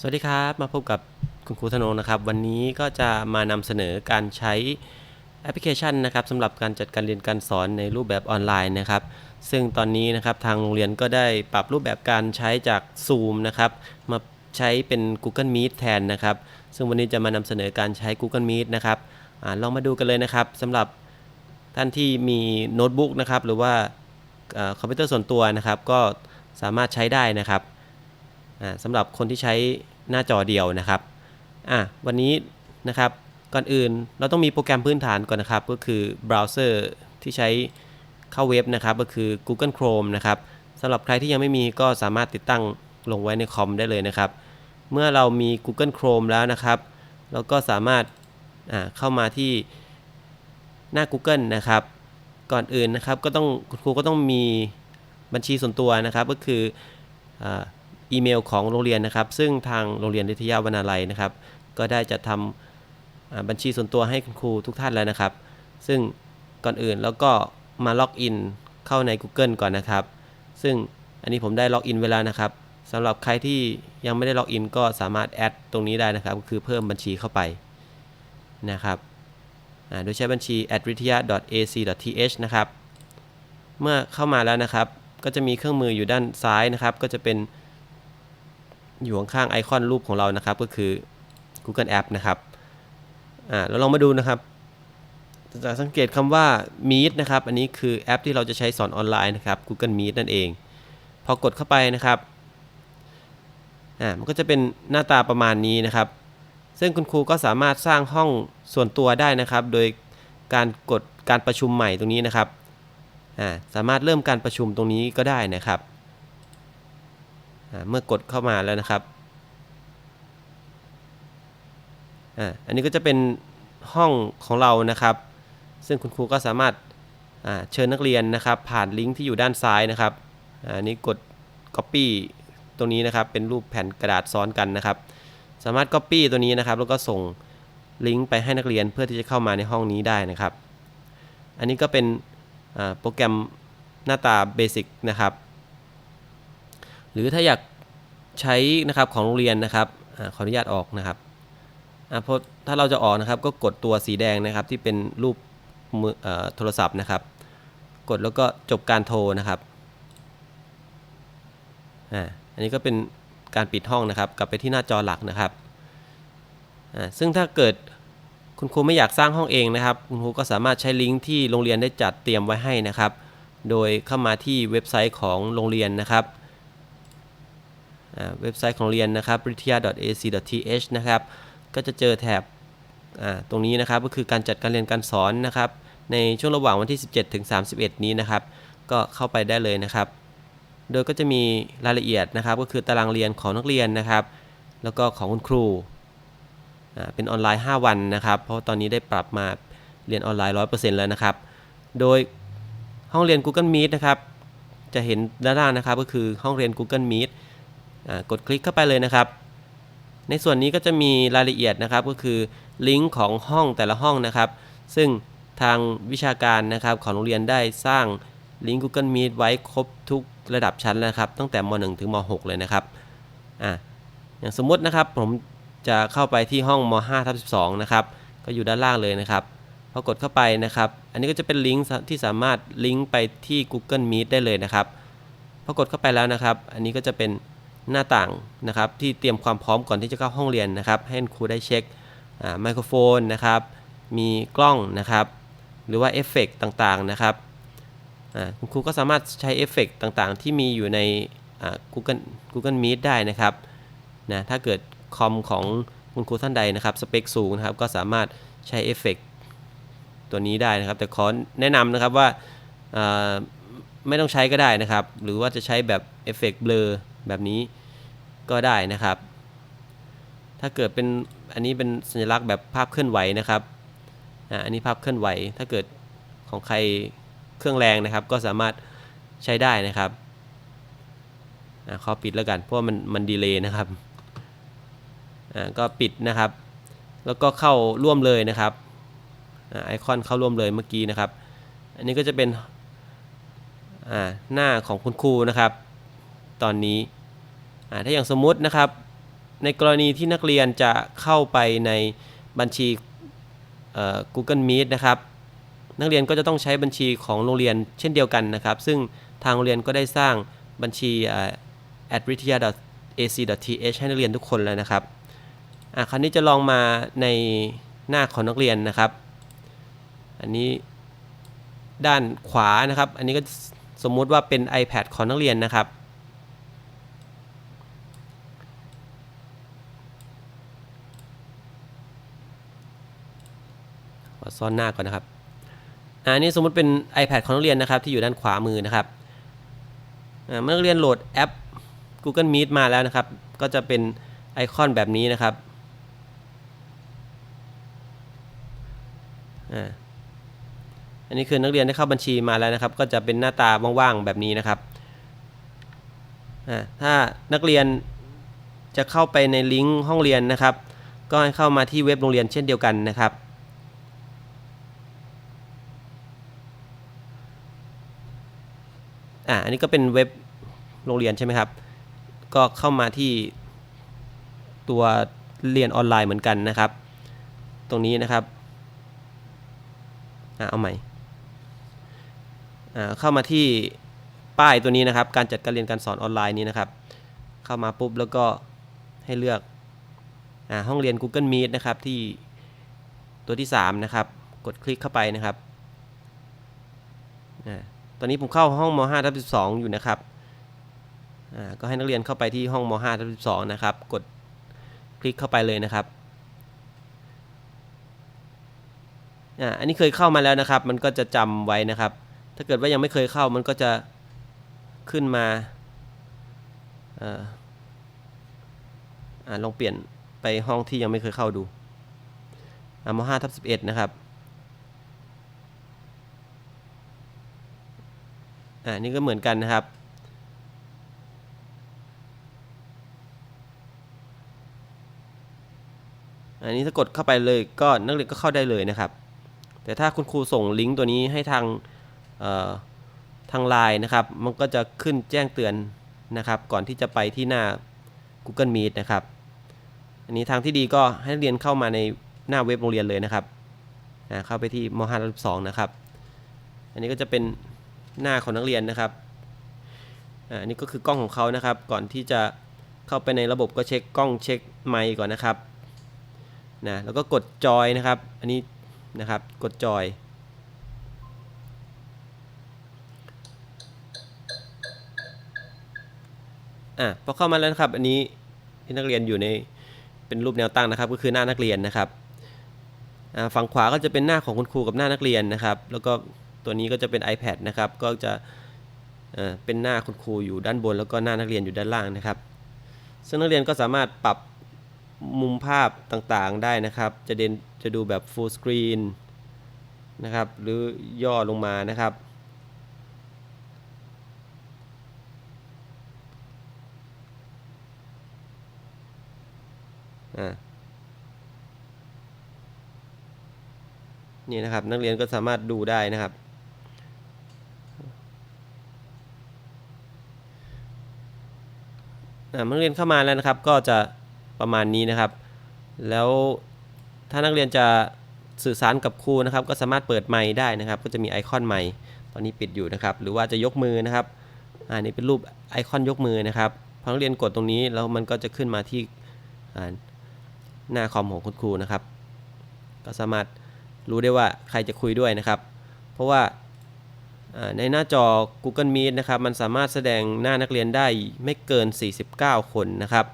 สวัสดีครับมาพบกับคุณครูธนงนะครับ วันนี้ก็จะมานำเสนอการใช้แอปพลิเคชันนะครับสำหรับการจัดการเรียนการสอนในรูปแบบออนไลน์นะครับ ซึ่งตอนนี้นะครับทางโรงเรียนก็ได้ปรับรูปแบบการใช้จาก Zoom นะครับมาใช้เป็น Google Meet แทนนะครับ ซึ่งวันนี้จะมานำเสนอการใช้ Google Meet นะครับอลองมาดูกันเลยนะครับสำหรับท่านที่มีโน้ตบุ๊กนะครับหรือว่าอคอมพิวเตอร์ส่วนตัวนะครับ ก็สามารถใช้ได้นะครับ สำหรับคนที่ใช้หน้าจอเดียวนะครับอะวันนี้นะครับก่อนอื่นเราต้องมีโปรแกรมพื้นฐานก่อนนะครับ ก็คือเบราว์เซอร์ที่ใช้เข้าเว็บนะครับ ก็คือ Google Chrome นะครับสำหรับใครที่ยังไม่มีก็สามารถติดตั้งลงไว้ในคอมได้เลยนะครับ เมื่อเรามี Google Chrome แล้วนะครับเราก็สามารถาเข้ามาที่หน้า Google นะครับ ก่อนอื่นนะครับก็ต้องคุณครูก็ต้องมีบัญชีส่วนตัวนะครับ ก็คืออ อีเมลของโรงเรียนนะครับ ซึ่งทางโรงเรียนวิทยาวนาลัยนะครับ ก็ได้จัดทำอ่าบัญชีส่วนตัวให้คุณครูทุกท่านแล้วนะครับ ซึ่งก่อนอื่นแล้วก็มาล็อกอินเข้าใน Google ก่อนนะครับ ซึ่งอันนี้ผมได้ล็อกอินเวลานะครับสำหรับใครที่ยังไม่ได้ล็อกอินก็สามารถแอดตรงนี้ได้นะครับ ก็คือเพิ่มบัญชีเข้าไปนะครับโดยใช้บัญชี a d r i t y a ac th นะครับ เมื่อเข้ามาแล้วนะครับ ก็จะมีเครื่องมืออยู่ด้านซ้ายนะครับ ก็จะเป็น อยู่ข้างๆไอคอนรูปของเรานะครับ ก็คือ Google App นะครับอ่าเราลองมาดูนะครับจะสังเกตคำว่า Meet นะครับ อันนี้คือแอปที่เราจะใช้สอนออนไลน์นะครับ Google Meet นั่นเอง พอกดเข้าไปนะครับอ่ามันก็จะเป็นหน้าตาประมาณนี้นะครับ ซึ่งคุณครูก็สามารถสร้างห้องส่วนตัวได้นะครับ โดยการกดการประชุมใหม่ตรงนี้นะครับอ่าสามารถเริ่มการประชุมตรงนี้ก็ได้นะครับ เมื่อกดเข้ามาแล้วนะครับอันนี้ก็จะเป็นห้องของเรานะครับ ซึ่งคุณครูก็สามารถเชิญนักเรียนนะครับ ผ่านลิงก์ที่อยู่ด้านซ้ายนะครับอันนี้กด Copy ตรงนี้นะครับเป็นรูปแผ่นกระดาษซ้อนกันนะครับ สามารถ Copy ตัวนี้นะครับ แล้วก็ส่งลิงก์ไปให้นักเรียนเพื่อที่จะเข้ามาในห้องนี้ได้นะครับ อันนี้ก็เป็นโปรแกรมหน้าตาเบสิกนะครับ หรือถ้าอยากใช้นะครับของโรงเรียนนะครับอขออนุญาตออกนะครับเพราะถ้าเราจะออกนะครับก็กดตัวสีแดงนะครับที่เป็นรูปมือโทรศัพท์นะครับ กดแล้วก็จบการโทรนะครับอ่าอันนี้ก็เป็นการปิดห้องนะครับ กลับไปที่หน้าจอหลักนะครับอ่าซึ่งถ้าเกิดคุณครูไม่อยากสร้างห้องเองนะครับ คุณครูก็สามารถใช้ลิงก์ที่โรงเรียนได้จัดเตรียมไว้ให้นะครับ โดยเข้ามาที่เว็บไซต์ของโรงเรียนนะครับ เว็บไซต์ของเรียนนะครับ b r i t i a ac th นะครับ ก็จะเจอแถบตรงนี้นะครับ ก็คือการจัดการเรียนการสอนนะครับ ในช่วงระหว่างวันที่ 17 ถึง 31 นี้นะครับ ก็เข้าไปได้เลยนะครับ โดยก็จะมีรายละเอียดนะครับ ก็คือตารางเรียนของนักเรียนนะครับ แล้วก็ของคุณครู เป็นออนไลน์ 5 วันนะครับ เพราะตอนนี้ได้ปรับมาเรียนออนไลน์ 100%แล้วนะครับ โดยห้องเรียน Google Meet นะครับ จะเห็นด้านล่างนะครับ ก็คือห้องเรียน Google Meet กดคลิกเข้าไปเลยนะครับ ในส่วนนี้ก็จะมีรายละเอียดนะครับ ก็คือลิงก์ของห้องแต่ละห้องนะครับ ซึ่งทางวิชาการนะครับของโรงเรียนได้สร้างลิงก์ Google Meet ไว้ครบทุกระดับชั้นแล้วครับ ตั้งแต่ม .1 ถึงม .6 เลยนะครับอ่าอย่างสมมตินะครับผมจะเข้าไปที่ห้องม .5 ทับ12นะครับก็อยู่ด้านล่างเลยนะครับพอกดเข้าไปนะครับ อันนี้ก็จะเป็นลิงก์ที่สามารถลิงก์ไปที่ Google Meet ได้เลยนะครับพอกดเข้าไปแล้วนะครับ อันนี้ก็จะเป็น หน้าต่างนะครับที่เตรียมความพร้อมก่อนที่จะเข้าห้องเรียนนะครับ ให้ครูได้เช็คไมโครโฟนนะครับ มีกล้องนะครับ หรือว่าเอฟเฟกต่างๆนะครับคุณครูก็สามารถใช้เอฟเฟกต่างๆ ที่มีอยู่ใน Google Google Meet ได้นะครับนะถ้าเกิดคอมของคุณครูท่านใดนะครับสเปคสูงนะครับก็สามารถใช้เอฟเฟกตัวนี้ได้นะครับ แต่ขอแนะนำนะครับว่าอ่าไม่ต้องใช้ก็ได้นะครับ หรือว่าจะใช้แบบเอฟเฟกต์เบลอแบบนี้ ก็ได้นะครับ ถ้าเกิดเป็นอันนี้เป็นสัญลักษณ์แบบภาพเคลื่อนไหวนะครับอันนี้ภาพเคลื่อนไหว ถ้าเกิดของใครเครื่องแรงนะครับ ก็สามารถใช้ได้นะครับอขอปิดแล้วกัน เพราะมันมันดีเลย์นะครับอ่าก็ปิดนะครับ แล้วก็เข้าร่วมเลยนะครับอไอคอนเข้าร่วมเลยเมื่อกี้นะครับ อันนี้ก็จะเป็นอ่าหน้าของคุณครูนะครับ ตอนนี้ ถ้าอย่างสมมุตินะครับ ในกรณีที่นักเรียนจะเข้าไปในบัญชี Google Meet นะครับ นักเรียนก็จะต้องใช้บัญชีของโรงเรียนเช่นเดียวกันนะครับ ซึ่งทางโรงเรียนก็ได้สร้างบัญชี at w i t y a ac.th ให้นักเรียนทุกคนแล้วนะครับคราวนี้จะลองมาในหน้าของนักเรียนนะครับ อันนี้ด้านขวานะครับ อันนี้ก็สมมุติว่าเป็น iPad ของนักเรียนนะครับ ซ่อนหน้าก่อนนะครับอันนี้สมมุติเป็น iPad ของนักเรียนนะครับที่อยู่ด้านขวามือนะครับอ่าเมื่อนักเรียนโหลดแอป Google Meet มาแล้วนะครับ ก็จะเป็นไอคอนแบบนี้นะครับอันนี้คือนักเรียนได้เข้าบัญชีมาแล้วนะครับ ก็จะเป็นหน้าตาว่างๆแบบนี้นะครับถ้านักเรียนจะเข้าไปในลิงก์ห้องเรียนนะครับ ก็ให้เข้ามาที่เว็บโรงเรียนเช่นเดียวกันนะครับ อ่าอันนี้ก็เป็นเว็บโรงเรียนใช่ไหมครับ ก็เข้ามาที่ตัวเรียนออนไลน์เหมือนกันนะครับ ตรงนี้นะครับอ่าเอาใหม่อ่าเข้ามาที่ป้ายตัวนี้นะครับ การจัดการเรียนการสอนออนไลน์นี้นะครับ เข้ามาปุ๊บแล้วก็ให้เลือกอ่าห้องเรียน Google Meet นะครับที่ตัวที่ 3 นะครับ กดคลิกเข้าไปนะครับอ่า ตอนนี้ผมเข้าห้องม5ทับ12 อยู่นะครับ อ่า ก็ให้นักเรียนเข้าไปที่ห้องม5ทับ12 นะครับ กดคลิกเข้าไปเลยนะครับ อ่า อันนี้เคยเข้ามาแล้วนะครับ มันก็จะจำไว้นะครับ ถ้าเกิดว่ายังไม่เคยเข้ามันก็จะขึ้นมา อ่า อ่า ลองเปลี่ยนไปห้องที่ยังไม่เคยเข้าดู อ่าม5ทับ11 นะครับ อ่านี่ก็เหมือนกันนะครับ อันนี้ถ้ากดเข้าไปเลยก็นักเรียนก็เข้าได้เลยนะครับ แต่ถ้าคุณครูส่งลิงก์ตัวนี้ให้ทางทางไลน์นะครับ มันก็จะขึ้นแจ้งเตือนนะครับ ก่อนที่จะไปที่หน้า Google Meet นะครับ อันนี้ทางที่ดีก็ให้นักเรียนเข้ามาในหน้าเว็บโรงเรียนเลยนะครับเข้าไปที่ม5ทับ2นะครับ อันนี้ก็จะเป็น หน้าของนักเรียนนะครับอ่านี่ก็คือกล้องของเขานะครับ ก่อนที่จะเข้าไปในระบบก็เช็คกล้องเช็คไมค์ก่อนนะครับนะแล้วก็กดจอยนะครับ อันนี้นะครับกดจอยอะพอเข้ามาแล้วนะครับ อันนี้ที่นักเรียนอยู่ในเป็นรูปแนวตั้งนะครับ ก็คือหน้านักเรียนนะครับฝั่งขวาก็จะเป็นหน้าของคุณครูกับหน้านักเรียนนะครับ แล้วก็ ตัวนี้ก็จะเป็น iPad นะครับ ก็จะเเป็นหน้าคุณครูอยู่ด้านบน แล้วก็หน้านักเรียนอยู่ด้านล่างนะครับ ซึ่งนักเรียนก็สามารถปรับมุมภาพต่างๆได้นะครับ จะเด่นจะดูแบบ full screen นะครับ หรือย่อลงมานะครับ นี่นะครับนักเรียนก็สามารถดูได้นะครับ อ่าเมื่อ นักเรียนเข้ามาแล้วนะครับก็จะประมาณนี้นะครับ แล้วถ้านักเรียนจะสื่อสารกับครูนะครับ ก็สามารถเปิดไมค์ได้นะครับ ก็จะมีไอคอนไมค์ตอนนี้ปิดอยู่นะครับ หรือว่าจะยกมือนะครับอ่านี่เป็นรูปไอคอนยกมือนะครับพอนักเรียนกดตรงนี้แล้วมันก็จะขึ้นมาที่หน้าคอมของคุณครูนะครับ ก็สามารถรู้ได้ว่าใครจะคุยด้วยนะครับ เพราะว่า ในหน้าจอ Google Meet นะครับ มันสามารถแสดงหน้านักเรียนได้ไม่เกิน 49 คนนะครับ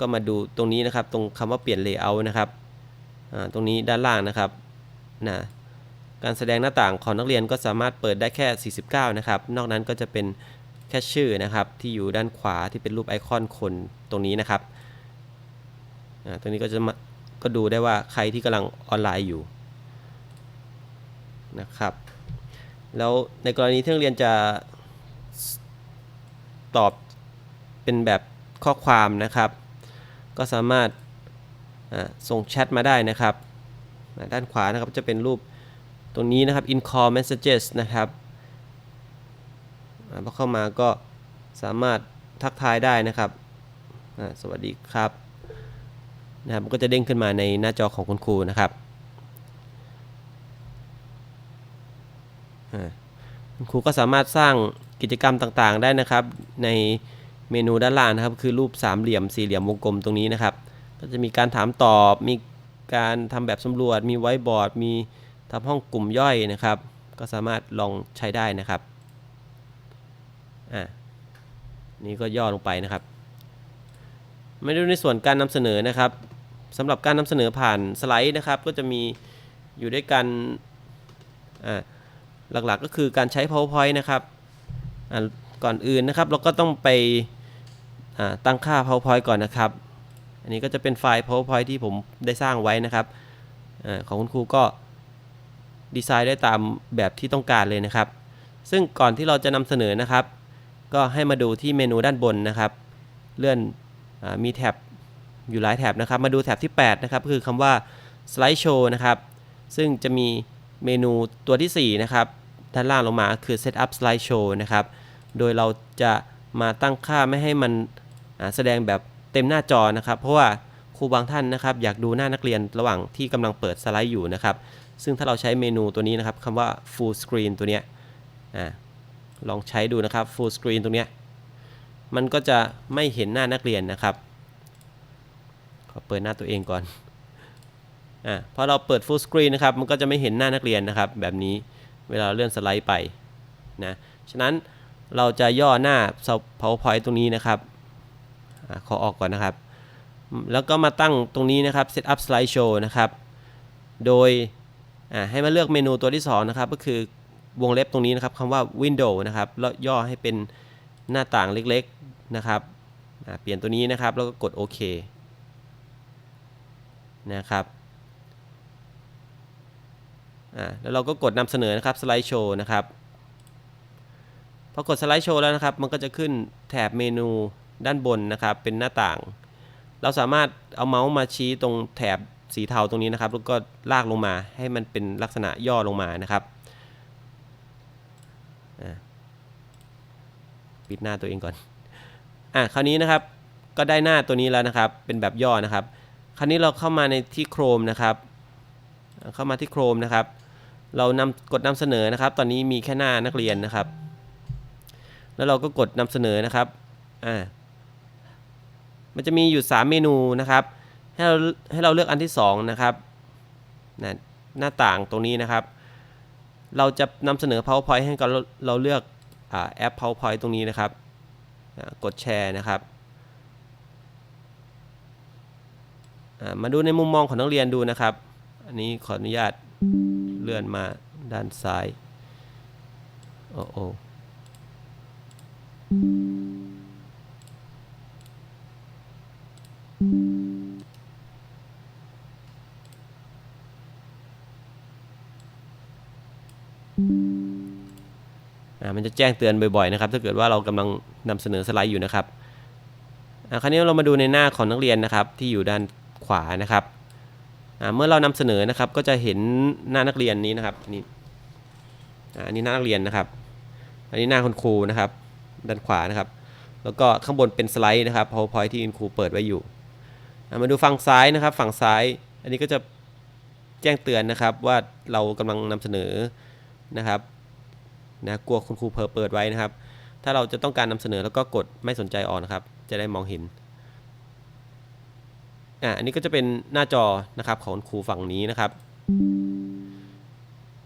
ก็มาดูตรงนี้นะครับ ตรงคำว่าเปลี่ยน layout นะครับ ตรงนี้ด้านล่างนะครับนะการแสดงหน้าต่างของนักเรียนก็สามารถเปิดได้แค่ 49 นะครับ นอกนั้นก็จะเป็นแค่ชื่อนะครับ ที่อยู่ด้านขวาที่เป็นรูปไอคอนคนตรงนี้นะครับตรงนี้ก็จะมาก็ดูได้ว่าใครที่กำลังออนไลน์อยู่นะครับ แล้วในกรณีที่นักเรียนจะตอบเป็นแบบข้อความนะครับ ก็สามารถส่งแชทมาได้นะครับ ด้านขวานะครับจะเป็นรูปตรงนี้นะครับ in call messages นะครับพอเข้ามาก็สามารถทักทายได้นะครับ สวัสดีครับนะครับมันก็จะเด้งขึ้นมาในหน้าจอของคุณครูนะครับอ่า ครูก็สามารถสร้างกิจกรรมต่างๆ ได้นะครับ ในเมนูด้านล่างนะครับ คือรูปสามเหลี่ยมสี่เหลี่ยมวงกลมตรงนี้นะครับ ก็จะมีการถามตอบ มีการทำแบบสำรวจ มีไว้บอร์ด มีทำห้องกลุ่มย่อยนะครับ ก็สามารถลองใช้ได้นะครับ อ่านี่ก็ย่อลงไปนะครับมาดูในส่วนการนำเสนอนะครับสำหรับการนำเสนอผ่านสไลด์นะครับ ก็จะมีอยู่ด้วยกันอ่า หลักๆก็คือการใช้ powerpoint นะครับก่อนอื่นนะครับ เราก็ต้องไปตั้งค่า powerpoint ก่อนนะครับ อันนี้ก็จะเป็นไฟล์ powerpoint ที่ผมได้สร้างไว้นะครับอของคุณครูก็ดีไซน์ได้ตามแบบที่ต้องการเลยนะครับ ซึ่งก่อนที่เราจะนำเสนอนะครับ ก็ให้มาดูที่เมนูด้านบนนะครับ เลื่อนอมีแท็บอยู่หลายแท็บนะครับ มาดูแท็บที่ 8 นะครับ คือคำว่า slide show นะครับ ซึ่งจะมีเมนูตัวที่ 4 นะครับ ด้านล่างลงมาคือ setup slide show นะครับ โดยเราจะมาตั้งค่าไม่ให้มันแสดงแบบเต็มหน้าจอนะครับ เพราะว่าครูบางท่านนะครับ อยากดูหน้านักเรียนระหว่างที่กำลังเปิดสไลด์อยู่นะครับ ซึ่งถ้าเราใช้เมนูตัวนี้นะครับคำว่า full screen ตัวเนี้ยลองใช้ดูนะครับ full screen ตรงเนี้ยมันก็จะไม่เห็นหน้านักเรียนนะครับขอเปิดหน้าตัวเองก่อนอ่าพอเราเปิด full screen นะครับ มันก็จะไม่เห็นหน้านักเรียนนะครับ แบบนี้ เวลาเลื่อนสไลด์ไปนะฉะนั้นเราจะย่อหน้า powerpoint ตรงนี้นะครับอขอออกก่อนนะครับ แล้วก็มาตั้งตรงนี้นะครับ setup slide show นะครับ โดยให้มาเลือกเมนูตัวที่สองนะครับก็คือวงเล็บตรงนี้นะครับคำว่า window นะครับแล้วย่อให้เป็นหน้าต่างเล็กๆนะครับเปลี่ยนตัวนี้นะครับแล้วก็กดโอเคนะครับ อ่าแล้วเราก็กดนำเสนอนะครับสไลด์โชว์นะครับพอกดสไลด์โชว์แล้วนะครับ มันก็จะขึ้นแถบเมนูด้านบนนะครับ เป็นหน้าต่าง เราสามารถเอาเมาส์มาชี้ตรงแถบสีเทาตรงนี้นะครับ แล้วก็ลากลงมาให้มันเป็นลักษณะย่อลงมานะครับปิดหน้าตัวเองก่อน อะคราวนี้นะครับ ก็ได้หน้าตัวนี้แล้วนะครับ เป็นแบบย่อนะครับ คราวนี้เราเข้ามาในที่ Chrome นะครับ เข้ามาที่ Chrome นะครับ เรานำกดนำเสนอนะครับ ตอนนี้มีแค่หน้านักเรียนนะครับ แล้วเราก็กดนำเสนอนะครับอ่ามันจะมีอยู่ 3 เมนูนะครับให้เราให้เราเลือกอันที่2นะครับนะหน้าต่างตรงนี้นะครับ เราจะนำเสนอ PowerPoint ให้กับเราเราเลือกอ่าแอป PowerPoint ตรงนี้นะครับกดแชร์นะครับมาดูในมุมมองของนักเรียนดูนะครับ อันนี้ขออนุญาต เลื่อนมาด้านซ้าย โอ้โอมันจะแจ้งเตือนบ่อยๆนะครับ ถ้าเกิดว่าเรากำลังนำเสนอสไลด์อยู่นะครับคราวนี้เรามาดูในหน้าของนักเรียนนะครับที่อยู่ด้านขวานะครับ เมื่อเรานำเสนอนะครับก็จะเห็นหน้านักเรียนนี้นะครับนี่อันนี้หน้านักเรียนนะครับ อันนี้หน้าคุณครูนะครับ ด้านขวานะครับ แล้วก็ข้างบนเป็นสไลด์นะครับ PowerPoint ที่คุณครูเปิดไว้อยู่มาดูฝั่งซ้ายนะครับ ฝั่งซ้าย อันนี้ก็จะแจ้งเตือนนะครับว่าเรากำลังนำเสนอนะครับนะกลัวคุณครูเพอเปิดไว้นะครับ ถ้าเราจะต้องการนำเสนอแล้วก็กดไม่สนใจออกนะครับ จะได้มองเห็น อ่าอันนี้ก็จะเป็นหน้าจอนะครับของคุณครูฝั่งนี้นะครับ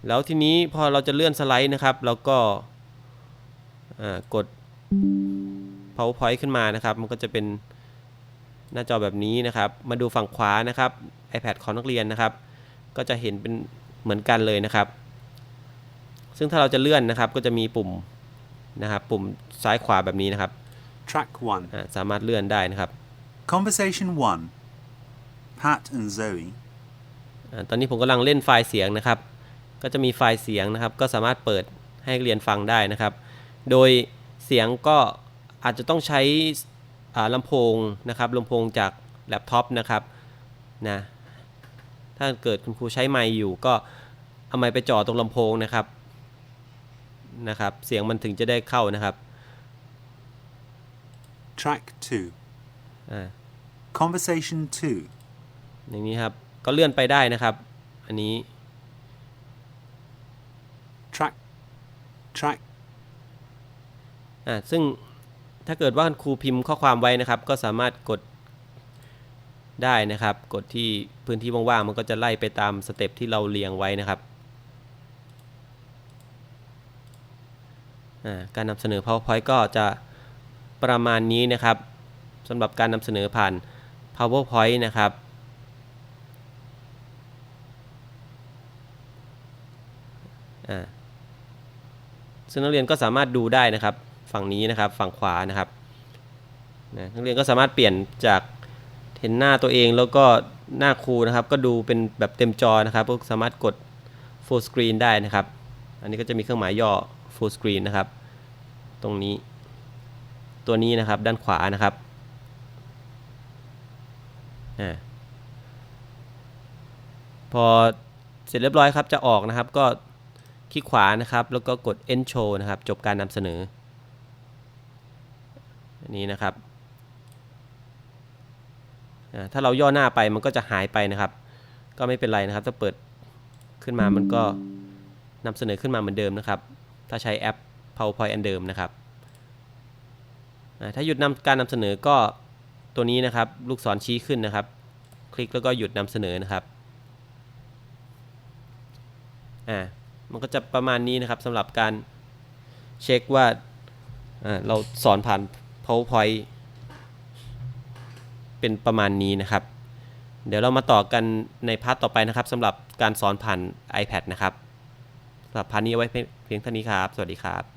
แล้วทีนี้พอเราจะเลื่อนสไลด์นะครับ เราก็อ่ากด powerpoint ขึ้นมานะครับ มันก็จะเป็นหน้าจอแบบนี้นะครับ มาดูฝั่งขวานะครับ iPad ของนักเรียนนะครับ ก็จะเห็นเป็นเหมือนกันเลยนะครับ ซึ่งถ้าเราจะเลื่อนนะครับ ก็จะมีปุ่มนะครับ ปุ่มซ้ายขวาแบบนี้นะครับ Track 1. อ่าสามารถเลื่อนได้นะครับ Conversation 1. Pat and Zoe. อาตอนนี้ผมกำลังเล่นไฟล์เสียงนะครับ ก็จะมีไฟล์เสียงนะครับ ก็สามารถเปิดให้นักเรียนฟังได้นะครับ โดยเสียงก็อาจจะต้องใช้อ่าลำโพงนะครับลำโพงจากแล็ปท็อปนะครับนะถ้าเกิดคุณครูใช้ไมค์อยู่ก็เอาไมค์ไปจ่อตรงลำโพงนะครับนะครับ เสียงมันถึงจะได้เข้านะครับ Track 2. อ่า Conversation 2. อย่างนี้ครับ ก็เลื่อนไปได้นะครับ อันนี้ Track. Track. อ่าซึ่งถ้าเกิดว่าครูพิมพ์ข้อความไว้นะครับ ก็สามารถกดได้นะครับ กดที่พื้นที่ว่างๆ มันก็จะไล่ไปตามสเต็ปที่เราเรียงไว้นะครับอ่าการนำเสนอ PowerPoint ก็จะประมาณนี้นะครับสำหรับการนำเสนอผ่าน PowerPoint นะครับ อ่าซึ่งนักเรียนก็สามารถดูได้นะครับ ฝั่งนี้นะครับ ฝั่งขวานะครับนะนักเรียนก็สามารถเปลี่ยนจากเห็นหน้าตัวเองแล้วก็หน้าครูนะครับ ก็ดูเป็นแบบเต็มจอนะครับก็สามารถกด full screen ได้นะครับ อันนี้ก็จะมีเครื่องหมายย่อ full screen นะครับ ตรงนี้ ตัวนี้นะครับด้านขวานะครับพอเสร็จเรียบร้อยครับจะออกนะครับก็ คลิกขวานะครับ แล้วก็กด end show นะครับ จบการนำเสนออันนี้นะครับ ถ้าเราย่อหน้าไปมันก็จะหายไปนะครับ ก็ไม่เป็นไรนะครับ ถ้าเปิดขึ้นมามันก็นำเสนอขึ้นมาเหมือนเดิมนะครับ ถ้าใช้แอป PowerPoint อันเดิมนะครับ ถ้าหยุดนำการนำเสนอก็ตัวนี้นะครับ ลูกศรชี้ขึ้นนะครับ คลิกแล้วก็หยุดนำเสนอนะครับ อ่า มันก็จะประมาณนี้นะครับสำหรับการเช็คว่าเราสอนผ่าน PowerPoint เป็นประมาณนี้นะครับ เดี๋ยวเรามาต่อกันในพาร์ทต่อไปนะครับสำหรับการสอนผ่าน iPad นะครับสำหรับพาร์ทนี้ไว้เพียงเท่านี้ครับ สวัสดีครับ